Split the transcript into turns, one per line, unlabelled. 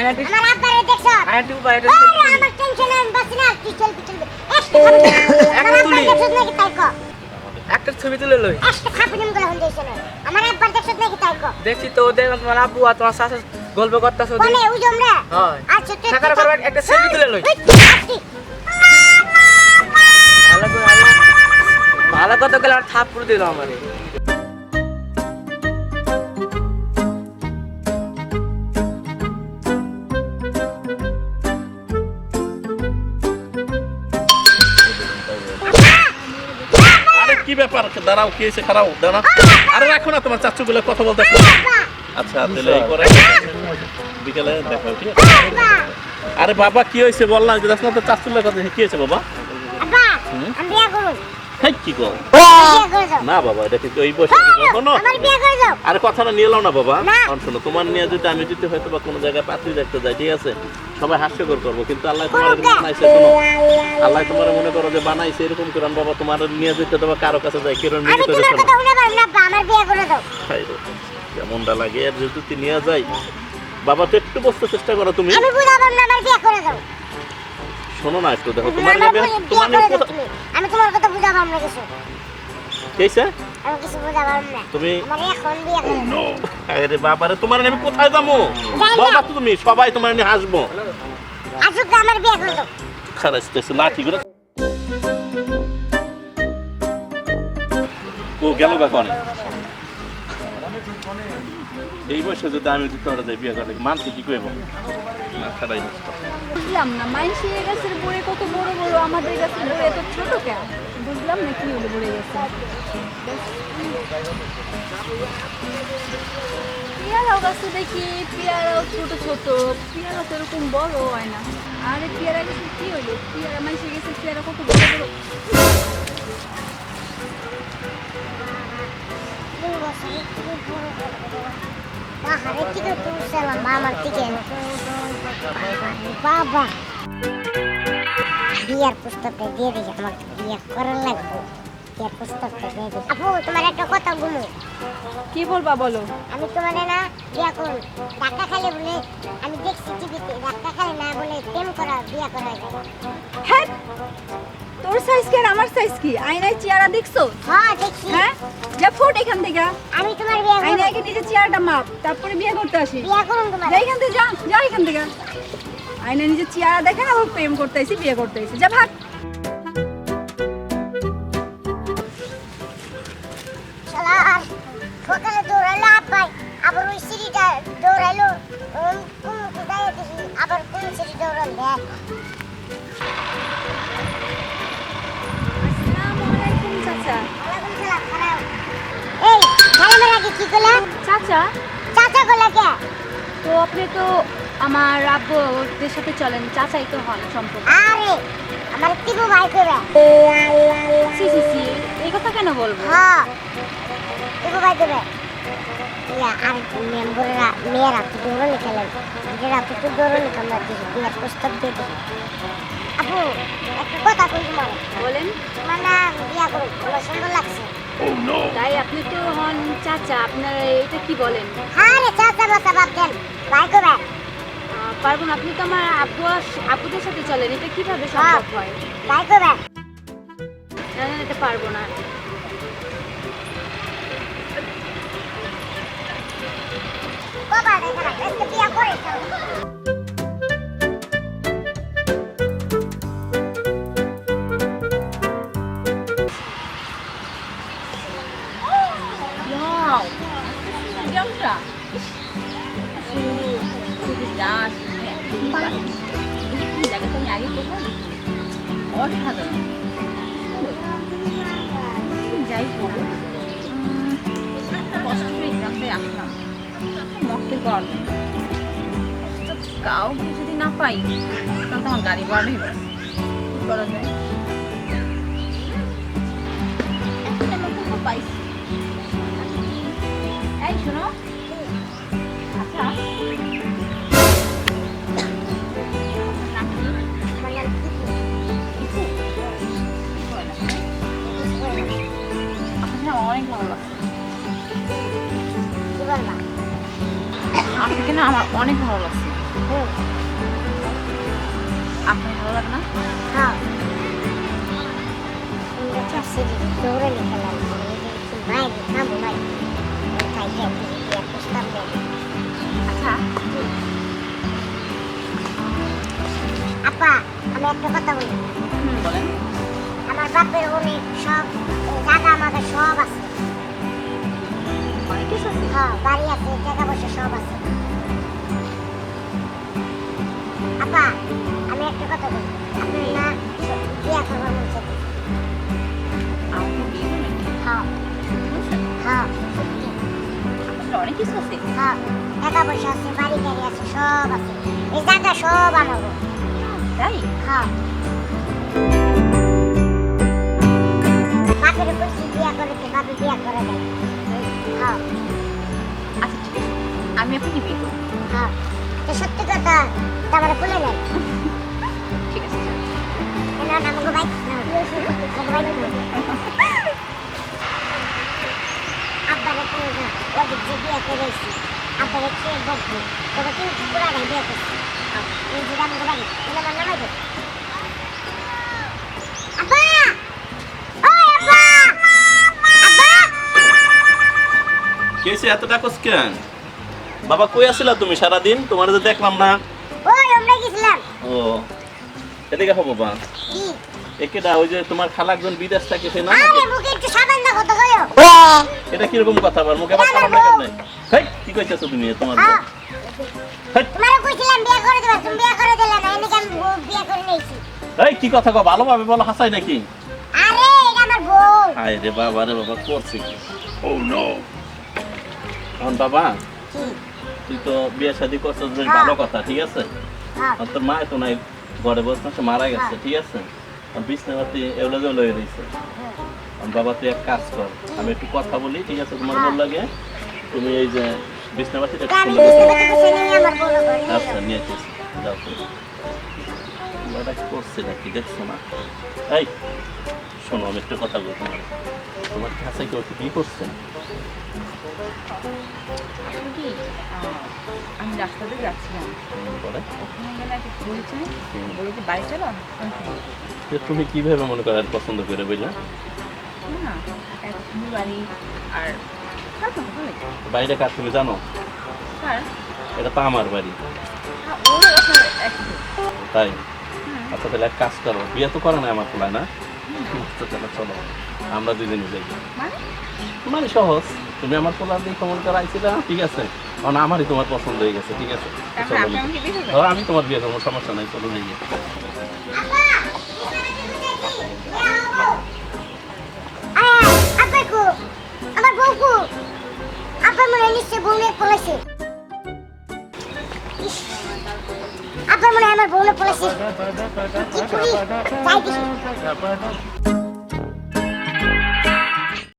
আমার আব্বারে দেখছ? আমার টেনশন আমি বাসি না তুই
একটা ছবি তুলে। লই।
একটা খাপিনিমগুলো হন যাইছে না। আমার আব্বার দেখছ নাকি তাই কো?
দেখছি তো ওদের তোমার আব্বু আর তোমার গল্প করতেছো হয়।
আচ্ছা তুই
থাকার পর একটা সেলফি তুলে লই। ভালো কথা গেলে আর থাপ্পড় দিল আমারে।
ব্যাপার দাঁড়াও, কি হয়েছে খারাপ দাঁড়াও আরে, রাখো না, তোমার চাচু গুলো কথা বলতে আচ্ছা তাহলে এই করে বিকেলে দেখো? আরে, বাবা, কি হয়েছে বল না দেখছ না তো, চাচুর কথা কি হয়েছে, বাবা? হ্যাঁ কি না বাবা এটা কিন্তু এই বসে শোনো।
আমার বিয়া করে দাও
আরে কথাটা না বাবা।
না।
কারণ শোনো তোমার নিয়ে যদি আমি যদি হয়তো বা কোনো জায়গায় পাত্রী দেখতে যাই ঠিক আছে? সবাই হাস্যকর করব কিন্তু আল্লাহ তোমার বানাইছে শোনো। আল্লাহ তোমার মনে করো যে বানাইছে এরকম কিরণ বাবা তোমার নিয়ে যেতে তোমার কারও কাছে যাই কিরণ। কেমনটা লাগে? আর যদি তুই নিয়ে যাই বাবা তো একটু বসতে চেষ্টা করো তুমি।
আমি বুঝাবো না আমার বিয়া করে দাও।
শোনো না একটু দেখো তোমার
বিয়া
তোমার
তুমি। আমি তোমার কথা বুঝাবো না কিছু।
কেছে
আমি কিছু বুঝাবো না।
তুমি
আমার এখন বিয়া করে
আরে বাবারে তোমার নিয়ে আমি কোথায় যাব? বাবা তুমি সবাই তোমার নিয়ে হাসবো।
আসুক না, আমার বিয়া করে দাও।
খারাইতেছে লাঠি করে ও গেল কখন? এই বয়সে যদি আমি যদি তোরা যাই বিয়ে করে মানছি কি কইব? না খারাই
বুঝলাম না মাইনসের গাছের বড়ে কত বড় বড় আমাদের গাছের বড়ে এত ছোট কেন? বুঝলাম না কি হলো বড়ে গেছে। পেয়ারাও গাছে দেখি পেয়ারাও ছোট ছোট পেয়ারা তো এরকম বড় হয় না। আরে পেয়ারা গাছে কি হলো? পেয়ারা মাইনসের গাছের পেয়ারা কত বড় বড়।
তিন বছরের বড় বড়। বাহারের থেকে তুলছে লম্বা আমার থেকে বাবা বিয়ার পুস্তকটা দিয়ে দিই আমার বিয়ে করার লাগবে বিয়ার পুস্তকটা দিয়ে দিই আপু তোমার একটা কথা বলুন
কি বলবা বলো?
আমি তোমার না বিয়া করুন। ধাক্কা খালে বলে আমি দেখছি টিভিতে ধাক্কা খালে না বলে প্রেম করা বিয়া করা
হ্যাঁ তোর সাইজ কি সাইজ কি আয়নায় চেয়ারা দেখছ
হ্যাঁ দেখছি
হ্যাঁ যা ফুট এখান থেকে
আমি তোমার বিয়া করুন
আয়নায় আগে নিজে চেয়ারটা মাপ তারপরে বিয়ে করতে আসিস
বিয়া করুন তোমার
যা এখান থেকে যা যা এখান থেকে আয়না নিজে চেয়ারা দেখে আবার প্রেম করতে আইসি বিয়ে করতে আইসি যা ভাগ
সকালে আব্বাই আবার ওই সিঁড়িটা দৌড়াইলো কোন কোথায় আবার কোন সিঁড়ি আগে কি করলা
চাচা?
চাচা করলা কে?
তো আপনি তো আমার আব্বুদের সাথে চলেন চাচাই তো হন সম্পর্ক।
আরে আমার টিপু ভাই করে
সি সি সি এই কথা কেন বলব?
হ্যাঁ টিপু ভাই করে ইয়া আর মেম্বররা মেয়েরা তো দৌড়ানি খেলেন মেয়েরা তো তো দৌড়ানি খেলা দিই বিয়ের প্রস্তাব দিয়ে দিই আপু একটা কথা কই তোমার?
বলেন।
তোমার না বিয়া করো আমার সুন্দর লাগছে।
তাই আপনি তো হন চাচা আপনার এটা কি বলেন?
হ্যাঁ রে চাচা বাপ দেন ভাই
আহ, পারব না আপনি তো আমার আর- আব্বুদের সাথে চলেন এটা কীভাবে সম্ভব হয়?
ভাই করে
না না, এটা পারব না।
বাবা দেখা না আজকে বিয়া করে
জায়গাটা আমি আগে যাই উম, একটা পছন্দ রাস্তায় আসলাম মস্তে কর কাউকে যদি না পাই তাহলে তো আমার গাড়ি ভাড়া নেই কি করা যায় পাইছি এই শোনো। আচ্ছা। না আমার অনেক ভালো লাগছে। আপনার ভালো লাগে না?
হ্যাঁ। দৌড়ানি
আচ্ছা।
আপা আমি একটা কথা বলি।
বলেন।
আমার বাপের অনেক সব জায়গা আমাদের সব আছে।
অনেক কিছু আছে।
হ্যাঁ বাড়ি আছে টাকা পয়সা সব আছে। আপা আমি একটা কথা বলি। আপনি না বিয়ে করবার মন
করবেন
হ্যাঁ। হ্যাঁ
আপনার অনেক কিছু আছে।
হ্যাঁ টাকা পয়সা আছে বাড়ি গাড়ি আছে সব আছে। এই জায়গা সব আমার
তাই?
হ্যাঁ। বাপের কইছি বিয়ে করতে বাপে বিয়ে করে দেয় হ্যাঁ।
আচ্ছা ঠিক আছে। আমি আপনাকে বিয়ে করব।
হ্যাঁ। তো সত্যি কথা তারপরে খুলে নেন
ঠিক আছে
না না আমাকে বাইক না আমাকে বাইক না ওদের আব্বারে এই আব্বা! আব্বা!
কেসে এত ডাকস কেন? বাবা কই আছিলা তুমি সারাদিন? তোমার যে দেখলাম না।
ওই আমরা গেছিলাম।
ও এদিকে হব বাবা।
কি?
একেটা ওই যে তোমার খালা একজন বিদেশ থাকে সে না
আরে মুখে একটু সাবান দাও কত গয়ো
এটা কীরকম কথা আবার? মুখে আবার খারাপ লাগে নাই? হেই কি কইতেছো তুমি তোমার
হ্যাঁ
হেই,
তোমারে কইছিলাম বিয়ে করে দেবা তুমি বিয়ে করে দিলে না এনেকে আমি বিয়ে করে নিয়েছি?
এই কি কথা কও ভালোভাবে বলো হাসাই নাকি?
আরে এটা আমার বউ।
আয় রে বাবা রে বাবা করছে কি? Oh no. এখন বাবা
কি?
তুই তো বিয়ে শাদি করছিস বেশ
হ্যাঁ।
ভালো কথা ঠিক আছে?
হ্যাঁ।
আর তোর মা তো নাই ঘরে বসে সে মারা গেছে ঠিক আছে? আর বিছনাপাতি এগুলো যে লয়ে রয়েছে। আর বাবা তুই এক কাজ কর আমি একটু কথা বলি ঠিক আছে? তোমার
মন
ভালো লাগে তুমি এই যে বিছনাপাতিটা আচ্ছা
যাও।
নিয়ে যাও তুমি ওটা করছে নাকি দেখছ না? এই শোনো আমি একটা কথা বলতে তোমার তোমার কাছে কেউ কি করছে?
আমি রাস্তা দিয়ে যাচ্ছিলাম।
বলে।
বলে
তুমি কীভাবে মনে করো আর পছন্দ করে বুঝলা
না বাড়ি আর
বাইরে কাজ তুমি জানো? এটা তো আমার বাড়ি।
এক
তাই। আচ্ছা তাহলে এক কাজ করো বিয়ে তো করে না আমার পোলায় না? তো তাহলে চলো আমরা দুজনে যাই।
মানে?
মানে সহজ তুমি আমার পোলার দিয়ে খবর করে আইছিলা ঠিক আছে? কারণ আমারই তোমার পছন্দ হয়ে গেছে ঠিক আছে? চলো হ্যাঁ, আমি তোমার বিয়ে করব সমস্যা নাই চলো।
আয়, আব্বা কো আমার বউ আব্বা মনে নিশ্চয় বউ নিয়ে পলাইছে। আব্বা মনে হয় আমার বউ নিয়ে পলাইছে কি করি যাই দেখি